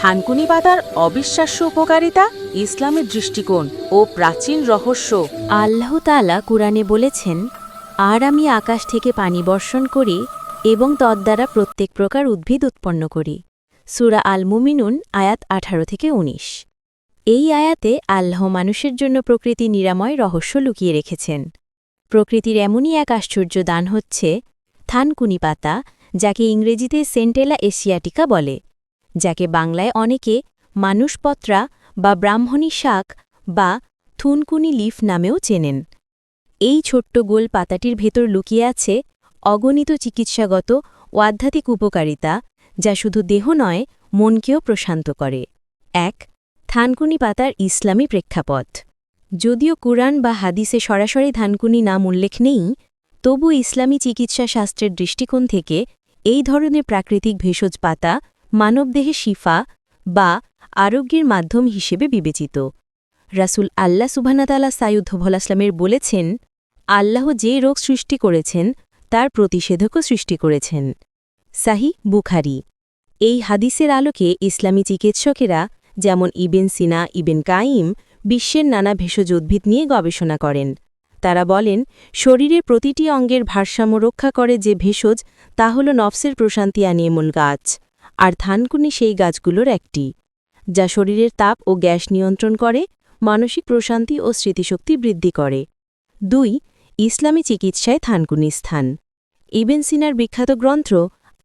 থানকুনি পাতার অবিশ্বাস্য উপকারিতা, ইসলামের দৃষ্টিকোণ ও প্রাচীন রহস্য। আল্লাহ তাআলা কুরআনে বলেছেন, আর আমি আকাশ থেকে পানি বর্ষণ করি এবং তদ্বারা প্রত্যেক প্রকার উদ্ভিদ উৎপন্ন করি। সুরা আল মুমিনুন আয়াত আঠারো থেকে ১৯ এই আয়াতে আল্লাহ মানুষের জন্য প্রকৃতি নিরাময় রহস্য লুকিয়ে রেখেছেন। প্রকৃতির এমনই এক আশ্চর্য দান হচ্ছে থানকুনি পাতা, যাকে ইংরেজিতে সেন্টেলা এশিয়াটিকা বলে। যাকে বাংলায় অনেকে মানুষপত্রা বা ব্রাহ্মণী শাক বা থুনকুনি লিফ নামেও চেনেন। এই ছোট্ট গোল পাতাটির ভেতর লুকিয়ে আছে অগণিত চিকিৎসাগত আধ্যাত্মিক উপকারিতা যা শুধু দেহ নয়, মনকেও প্রশান্ত করে। এক, থানকুনি পাতার ইসলামী প্রেক্ষাপট। যদিও কুরআন বা হাদিসে সরাসরি ধানকুনি নাম উল্লেখ নেই, তবু ইসলামী চিকিৎসা শাস্ত্রের দৃষ্টিকোণ থেকে এই ধরনের প্রাকৃতিক ভেষজ পাতা মানবদেহে শিফা বা আরোগ্যের মাধ্যম হিসেবে বিবেচিত। রাসুল আল্লাহ সুবহানাতালা সাইউদ ভোলাসলামের বলেছেন, আল্লাহ যে রোগ সৃষ্টি করেছেন, তার প্রতিষেধকও সৃষ্টি করেছেন। সাহি বুখারি। এই হাদিসের আলোকে ইসলামী চিকিৎসকেরা যেমন ইবেন সিনা, ইবেন কাইম বিশ্বের নানা ভেষজ উদ্ভিদ নিয়ে গবেষণা করেন। তারা বলেন, শরীরের প্রতিটি অঙ্গের ভারসাম্য রক্ষা করে যে ভেষজ, তা হল নফসের প্রশান্তি আনিয়ে মূল গাছ। আর থানকুনি সেই গাছগুলোর একটি, যা শরীরের তাপ ও গ্যাস নিয়ন্ত্রণ করে, মানসিক প্রশান্তি ও স্মৃতিশক্তি বৃদ্ধি করে। দুই, ইসলামী চিকিৎসায় থানকুনি স্থান। ইবেন সিনার বিখ্যাত গ্রন্থ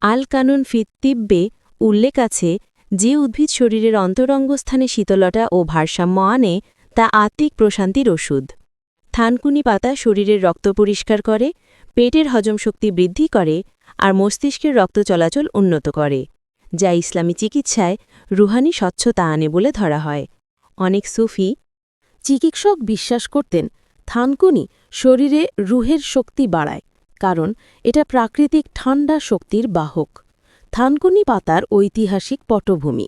আল কানুন ফিত তিব্বে উল্লেখ আছে যে উদ্ভিদ শরীরের অন্তরঙ্গস্থানে শীতলতা ও ভারসাম্য আনে, তা আত্মিক প্রশান্তির ওষুধ। থানকুনি পাতা শরীরের রক্ত পরিষ্কার করে, পেটের হজম শক্তি বৃদ্ধি করে, আর মস্তিষ্কের রক্ত চলাচল উন্নত করে। যা ইসলামী চিকিৎসায় রুহানি স্বচ্ছতা আনে বলে ধরা হয়। অনেক সুফি চিকিৎসক বিশ্বাস করতেন থানকুনি শরীরে রুহের শক্তি বাড়ায়, কারণ এটা প্রাকৃতিক ঠান্ডা শক্তির বাহক। থানকুনি পাতার ঐতিহাসিক পটভূমি।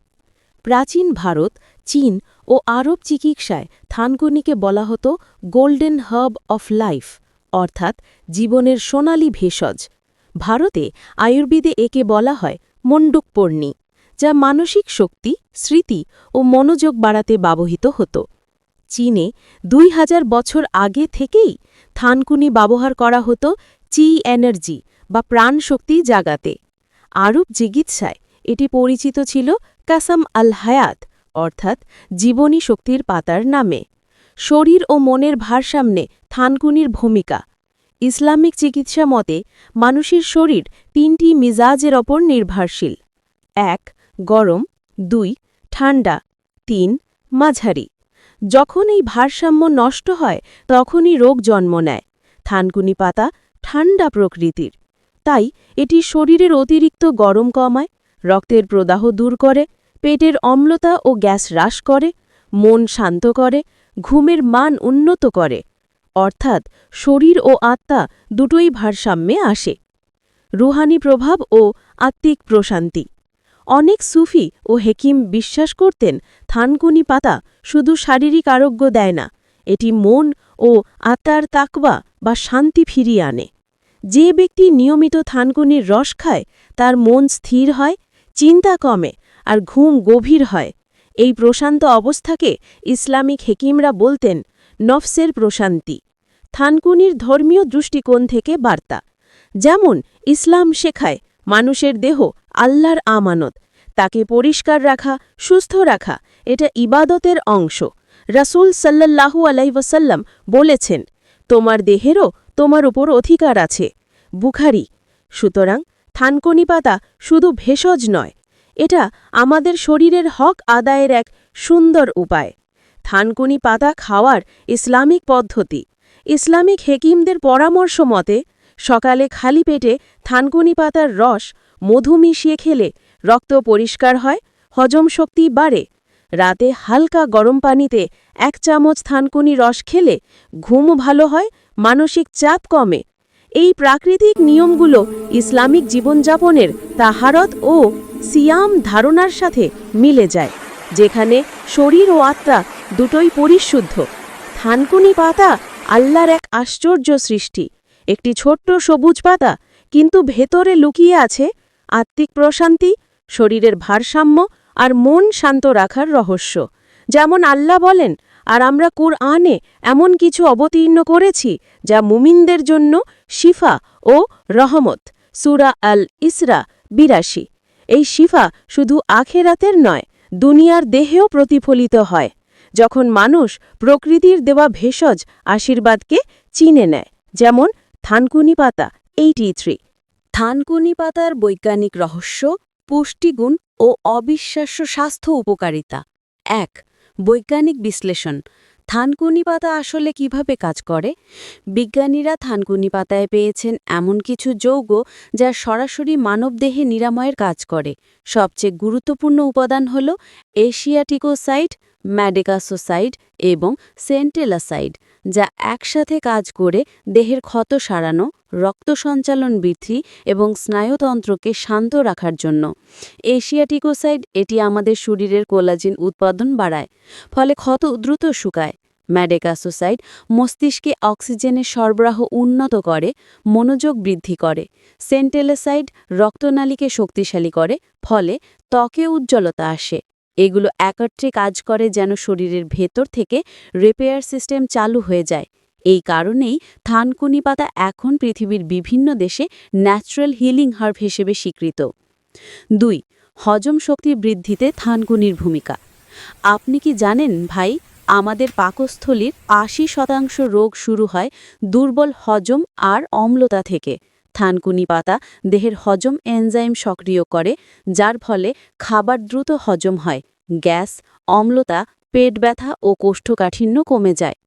প্রাচীন ভারত, চীন ও আরব চিকিৎসায় থানকুনিকে বলা হতো গোল্ডেন হার্ব অফ লাইফ, অর্থাৎ জীবনের সোনালী ভেষজ। ভারতে আয়ুর্বেদে একে বলা হয় মণ্ডুকপর্ণী যা মানসিক শক্তি, স্মৃতি ও মনোযোগ বাড়াতে ব্যবহৃত হতো। চীনে দুই হাজার বছর আগে থেকেই থানকুনি ব্যবহার করা হতো চি এনার্জি বা প্রাণশক্তি জাগাতে। আরব চিকিৎসায় এটি পরিচিত ছিল কাসাম আল হায়াত, অর্থাৎ জীবনী শক্তির পাতার নামে। শরীর ও মনের ভারসাম্যে থানকুনির ভূমিকা। ইসলামিক চিকিৎসা মতে মানুষের শরীর তিনটি মিজাজের ওপর নির্ভরশীল। এক, গরম। দুই, ঠান্ডা। তিন, মাঝারি। যখন এই ভারসাম্য নষ্ট হয়, তখনই রোগ জন্ম নেয়। থানকুনি পাতা ঠান্ডা প্রকৃতির। তাই এটি শরীরের অতিরিক্ত গরম কমায়, রক্তের প্রদাহ দূর করে, পেটের অম্লতা ও গ্যাস হ্রাস করে, মন শান্ত করে, ঘুমের মান উন্নত করে। অর্থাৎ শরীর ও আত্মা দুটোই ভারসাম্যে আসে। রুহানি প্রভাব ও আত্মিক প্রশান্তি। অনেক সুফি ও হেকিম বিশ্বাস করতেন, থানকুনি পাতা শুধু শারীরিক আরোগ্য দেয় না, এটি মন ও আত্মার তাকবা বা শান্তি ফিরিয়ে আনে। যে ব্যক্তি নিয়মিত থানকুনির রস খায়, তার মন স্থির হয়, চিন্তা কমে আর ঘুম গভীর হয়। এই প্রশান্ত অবস্থাকে ইসলামিক হেকিমরা বলতেন, নফসের প্রশান্তি। থানকুনির ধর্মীয় দৃষ্টিকোণ থেকে বার্তা। যেমন ইসলাম শেখায়, মানুষের দেহ আল্লাহর আমানত। তাকে পরিষ্কার রাখা, সুস্থ রাখা, এটা ইবাদতের অংশ। রাসূল সাল্লাল্লাহু আলাইসাল্লাম বলেছেন, তোমার দেহেরও তোমার উপর অধিকার আছে। বুখারি, সুতরাং থানকনি পাতা শুধু ভেষজ নয়, এটা আমাদের শরীরের হক আদায়ের এক সুন্দর উপায়। থানকুনি পাতা খাওয়ার ইসলামিক পদ্ধতি। ইসলামিক হেকিমদের পরামর্শ মতে সকালে খালি পেটে থানকুনি পাতার রস, মধু মিশিয়ে খেলে রক্ত পরিষ্কার হয়, হজম শক্তি বাড়ে। রাতে হালকা গরম পানিতে এক চামচ থানকুনি রস খেলে ঘুম ভালো হয়, মানসিক চাপ কমে। এই প্রাকৃতিক নিয়মগুলো ইসলামিক জীবনযাপনের তাহারত ও সিয়াম ধারণার সাথে মিলে যায়, যেখানে শরীর ও আত্মা দুটোই পরিশুদ্ধ। থানকুনি পাতা আল্লাহর এক আশ্চর্য সৃষ্টি। একটি ছোট্ট সবুজ পাতা কিন্তু ভেতরে লুকিয়ে আছে আত্মিক প্রশান্তি, শরীরের ভারসাম্য আর মন শান্ত রাখার রহস্য। যেমন আল্লাহ বলেন, আর আমরা কুরআনে এমন কিছু অবতীর্ণ করেছি যা মুমিনদের জন্য শিফা ও রহমত। সুরা আল ইসরা বিরাশি। এই শিফা শুধু আখেরাতের নয়, দুনিয়ার দেহেও প্রতিফলিত হয়, যখন মানুষ প্রকৃতির দেওয়া ভেষজ আশীর্বাদকে চিনে নেয়। যেমন থানকুনি পাতা এইটি থ্রি থানকুনি পাতার বৈজ্ঞানিক রহস্য, পুষ্টিগুণ ও অবিশ্বাস্য স্বাস্থ্য উপকারিতা। এক, বৈজ্ঞানিক বিশ্লেষণ। থানকুনি পাতা আসলে কীভাবে কাজ করে? বিজ্ঞানীরা থানকুনি পাতায় পেয়েছেন এমন কিছু যৌগ যা সরাসরি মানবদেহে নিরাময়ের কাজ করে। সবচেয়ে গুরুত্বপূর্ণ উপাদান হল এশিয়াটিকোসাইড ম্যাডেকাসোসাইড এবং সেন্টেলাসাইড, যা একসাথে কাজ করে দেহের ক্ষত সারানো, রক্ত সঞ্চালন বৃদ্ধি এবং স্নায়ুতন্ত্রকে শান্ত রাখার জন্য। এশিয়াটিকোসাইড, এটি আমাদের শরীরের কোলাজিন উৎপাদন বাড়ায়, ফলে ক্ষত দ্রুত শুকায়। ম্যাডেকাসোসাইড মস্তিষ্কে অক্সিজেনের সরবরাহ উন্নত করে, মনোযোগ বৃদ্ধি করে। সেন্টেলাসাইড রক্তনালীকে শক্তিশালী করে, ফলে ত্বকে উজ্জ্বলতা আসে। এগুলো একত্রে কাজ করে যেন শরীরের ভেতর থেকে রিপেয়ার সিস্টেম চালু হয়ে যায়। এই কারণেই থানকুনি পাতা এখন পৃথিবীর বিভিন্ন দেশে ন্যাচারাল হিলিং হার্ব হিসেবে স্বীকৃত। দুই, হজম শক্তি বৃদ্ধিতে থানকুনির ভূমিকা। আপনি কি জানেন ভাই, আমাদের পাকস্থলীর আশি শতাংশ রোগ শুরু হয় দুর্বল হজম আর অম্লতা থেকে। থানকুনি পাতা দেহের হজম এনজাইম সক্রিয় করে, যার ফলে খাবার দ্রুত হজম হয়, গ্যাস, অম্লতা, পেট ব্যথা ও কোষ্ঠকাঠিন্য কমে যায়।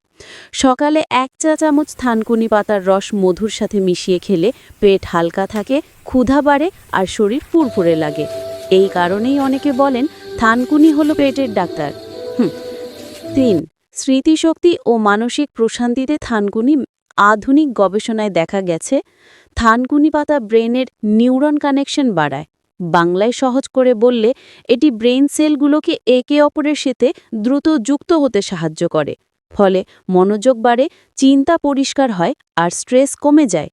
সকালে এক চা চামচ থানকুনি পাতার রস মধুর সাথে মিশিয়ে খেলে পেট হালকা থাকে, ক্ষুধা বাড়ে আর শরীর ফুরফুরে লাগে। এই কারণেই অনেকে বলেন থানকুনি হলো পেটের ডাক্তার। হুম। তিন, স্মৃতিশক্তি ও মানসিক প্রশান্তিতে থানকুনি আধুনিক গবেষণায় দেখা গেছে থানকুনি পাতা ব্রেনের নিউরন কানেকশন বাড়ায়। বাংলায় সহজ করে বললে, এটি ব্রেন সেলগুলোকে একে অপরের সাথে দ্রুত যুক্ত হতে সাহায্য করে। ফলে মনোযোগ বাড়ে, চিন্তা পরিষ্কার হয়, আর স্ট্রেস কমে যায়।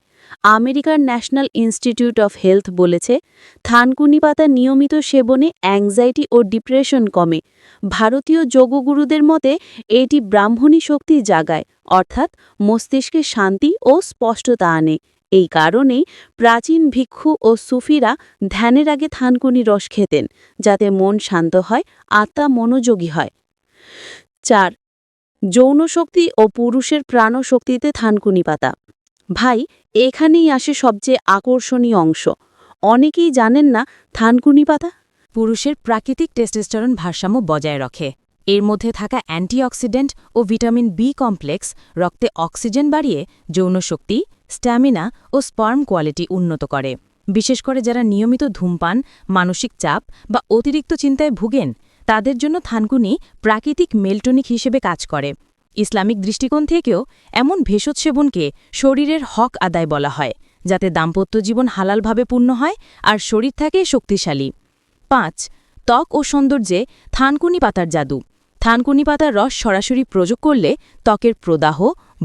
আমেরিকার ন্যাশনাল ইনস্টিটিউট অফ হেলথ বলেছে থানকুনি পাতা নিয়মিত সেবনে অ্যাংজাইটি ও ডিপ্রেশন কমে। ভারতীয় যোগগুরুদের মতে, এটি ব্রাহ্মণী শক্তি জাগায়, অর্থাৎ মস্তিষ্কে শান্তি ও স্পষ্টতা আনে। এই কারণেই প্রাচীন ভিক্ষু ও সুফিরা ধ্যানের আগে থানকুনি রস খেতেন, যাতে মন শান্ত হয়, আত্মা মনোযোগী হয়। চার যৌন শক্তি ও পুরুষের প্রাণশক্তিতে থানকুনি পাতা ভাই, এখানেই আসে সবচেয়ে আকর্ষণীয় অংশ। অনেকেই জানেন না থানকুনি পাতা? পুরুষের প্রাকৃতিক টেস্টোস্টেরন ভারসাম্য বজায় রাখে। এর মধ্যে থাকা অ্যান্টিঅক্সিডেন্ট ও ভিটামিন বি কমপ্লেক্স রক্তে অক্সিজেন বাড়িয়ে যৌনশক্তি স্ট্যামিনা ও স্পার্ম কোয়ালিটি উন্নত করে। বিশেষ করে যারা নিয়মিত ধূমপান, মানসিক চাপ বা অতিরিক্ত চিন্তায় ভুগেন, তাদের জন্য থানকুনি প্রাকৃতিক মেলটনিক হিসেবে কাজ করে। ইসলামিক দৃষ্টিকোণ থেকেও এমন ভেষজ সেবনকে শরীরের হক আদায় বলা হয়, যাতে দাম্পত্য জীবন হালালভাবে পূর্ণ হয় আর শরীর থাকে শক্তিশালী। পাঁচ, ত্বক ও সৌন্দর্যে থানকুনি পাতার জাদু। থানকুনি পাতার রস সরাসরি প্রয়োগ করলে ত্বকের প্রদাহ,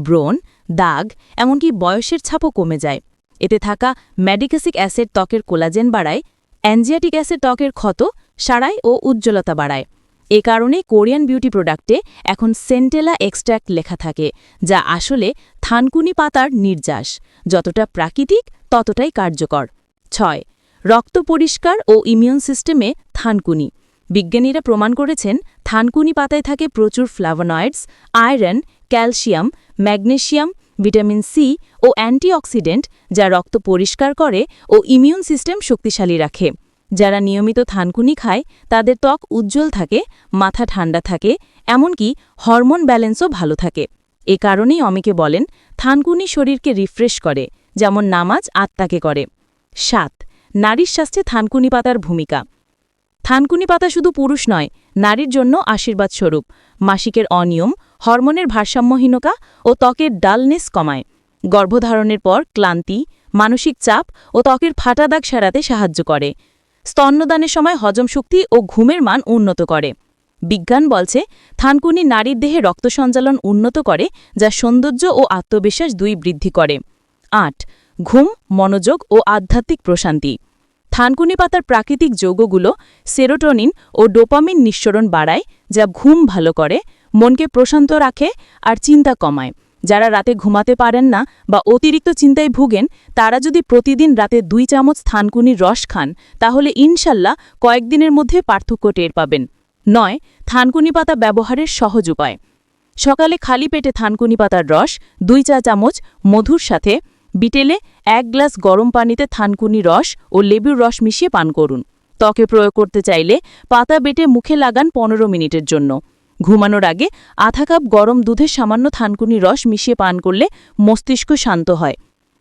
ব্রণ, দাগ, এমনকি বয়সের ছাপও কমে যায়। এতে থাকা ম্যাডিকাসিক অ্যাসিড ত্বকের কোলাজেন বাড়ায়, অ্যানজিয়াটিক অ্যাসিড ত্বকের ক্ষত সারায় ও উজ্জ্বলতা বাড়ায়। এ কারণে কোরিয়ান বিউটি প্রোডাক্টে এখন সেন্টেলা এক্সট্র্যাক্ট লেখা থাকে, যা আসলে থানকুনি পাতার নির্যাস। যতটা প্রাকৃতিক, ততটাই কার্যকর। ছয়, রক্ত পরিষ্কার ও ইমিউন সিস্টেমে থানকুনি। বিজ্ঞানীরা প্রমাণ করেছেন, থানকুনি পাতায় থাকে প্রচুর flavonoids, iron, calcium magnesium vitamin C ও অ্যান্টিঅক্সিডেন্ট, যা রক্ত পরিষ্কার করে ও ইমিউন সিস্টেম শক্তিশালী রাখে। যারা নিয়মিত থানকুনি খায়, তাদের ত্বক উজ্জ্বল থাকে, মাথা ঠান্ডা থাকে, এমনকি হরমোন ব্যালেন্সও ভালো থাকে। এ কারণেই অমিকে বলেন, থানকুনি শরীরকে রিফ্রেশ করে, যেমন নামাজ আত্মাকে করে। সাত, নারীর স্বাস্থ্যে থানকুনি পাতার ভূমিকা। থানকুনি পাতা শুধু পুরুষ নয়, নারীর জন্য আশীর্বাদ স্বরূপ। মাসিকের অনিয়ম, হরমোনের ভারসাম্যহীনতা ও ত্বকের ডালনেস কমায়। গর্ভধারণের পর ক্লান্তি, মানসিক চাপ ও ত্বকের ফাটা দাগ সারাতে সাহায্য করে। স্তন্যদানের সময় হজম শক্তি ও ঘুমের মান উন্নত করে। বিজ্ঞান বলছে, থানকুনি নারীর দেহে রক্ত সঞ্চালন উন্নত করে, যা সৌন্দর্য ও আত্মবিশ্বাস দুই বৃদ্ধি করে। আট, ঘুম, মনোযোগ ও আধ্যাত্মিক প্রশান্তি। থানকুনি পাতার প্রাকৃতিক যৌগগুলো সেরোটোনিন ও ডোপামিন নিঃসরণ বাড়ায়, যা ঘুম ভালো করে, মনকে প্রশান্ত রাখে আর চিন্তা কমায়। যারা রাতে ঘুমাতে পারেন না বা অতিরিক্ত চিন্তায় ভুগেন, তারা যদি প্রতিদিন রাতে দুই চামচ থানকুনির রস খান, তাহলে ইনশাল্লাহ কয়েকদিনের মধ্যে পার্থক্য টের পাবেন। নয়, থানকুনি পাতা ব্যবহারের সহজ উপায়। সকালে খালি পেটে থানকুনি পাতার রস, দুই চা চামচ মধুর সাথে, বিটেলে এক গ্লাস গরম পানিতে থানকুনি রস ও লেবুর রস মিশিয়ে পান করুন। ত্বকে প্রয়োগ করতে চাইলে পাতা বেটে মুখে লাগান পনেরো মিনিটের জন্য। ঘুমানোর আগে আধা কাপ গরম দুধে সামান্য থানকুনি রস মিশিয়ে পান করলে মস্তিষ্ক শান্ত হয়।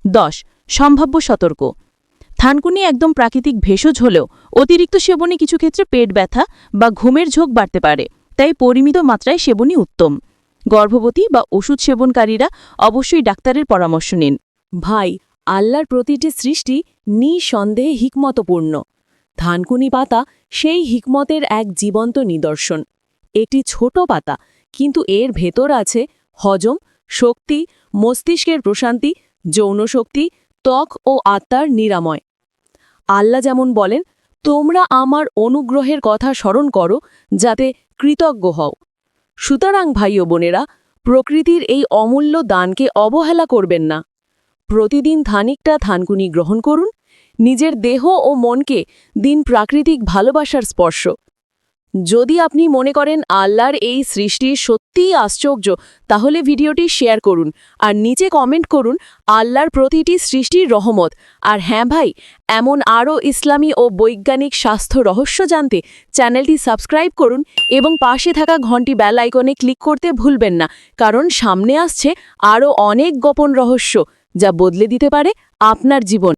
দশ, সম্ভাব্য সতর্ক। থানকুনি একদম প্রাকৃতিক ভেষজ হলেও অতিরিক্ত সেবনে কিছু ক্ষেত্রে পেট ব্যথা বা ঘুমের ঝোঁক বাড়তে পারে, তাই পরিমিত মাত্রায় সেবনই উত্তম। গর্ভবতী বা ওষুধ সেবনকারীরা অবশ্যই ডাক্তারের পরামর্শ নিন। ভাই, আল্লাহর প্রতিটি সৃষ্টি নিঃসন্দেহে হিকমতপূর্ণ। ধানকুনি পাতা সেই হিকমতের এক জীবন্ত নিদর্শন। একটি ছোট পাতা, কিন্তু এর ভেতর আছে হজম শক্তি, মস্তিষ্কের প্রশান্তি যৌনশক্তি ত্বক ও আত্মার নিরাময়। আল্লাহ যেমন বলেন, তোমরা আমার অনুগ্রহের কথা স্মরণ করো, যাতে কৃতজ্ঞ হও। সুতরাং ভাই ও বোনেরা, প্রকৃতির এই অমূল্য দানকে অবহেলা করবেন না। প্রতিদিন থানিকটা থানকুনি গ্রহণ করুন। নিজের দেহ ও মনকে দিন প্রাকৃতিক ভালোবাসার স্পর্শ। যদি আপনি মনে করেন আল্লাহর এই সৃষ্টি সত্যিই আশ্চর্য, তাহলে ভিডিওটি শেয়ার করুন আর নিচে কমেন্ট করুন আল্লাহর প্রতিটি সৃষ্টির রহমত। আর হ্যাঁ ভাই, এমন আরও ইসলামী ও বৈজ্ঞানিক স্বাস্থ্য রহস্য জানতে চ্যানেলটি সাবস্ক্রাইব করুন এবং পাশে থাকা ঘন্টি বেল আইকনে ক্লিক করতে ভুলবেন না, কারণ সামনে আসছে আরও অনেক গোপন রহস্য যা বদলে দিতে পারে আপনার জীবন।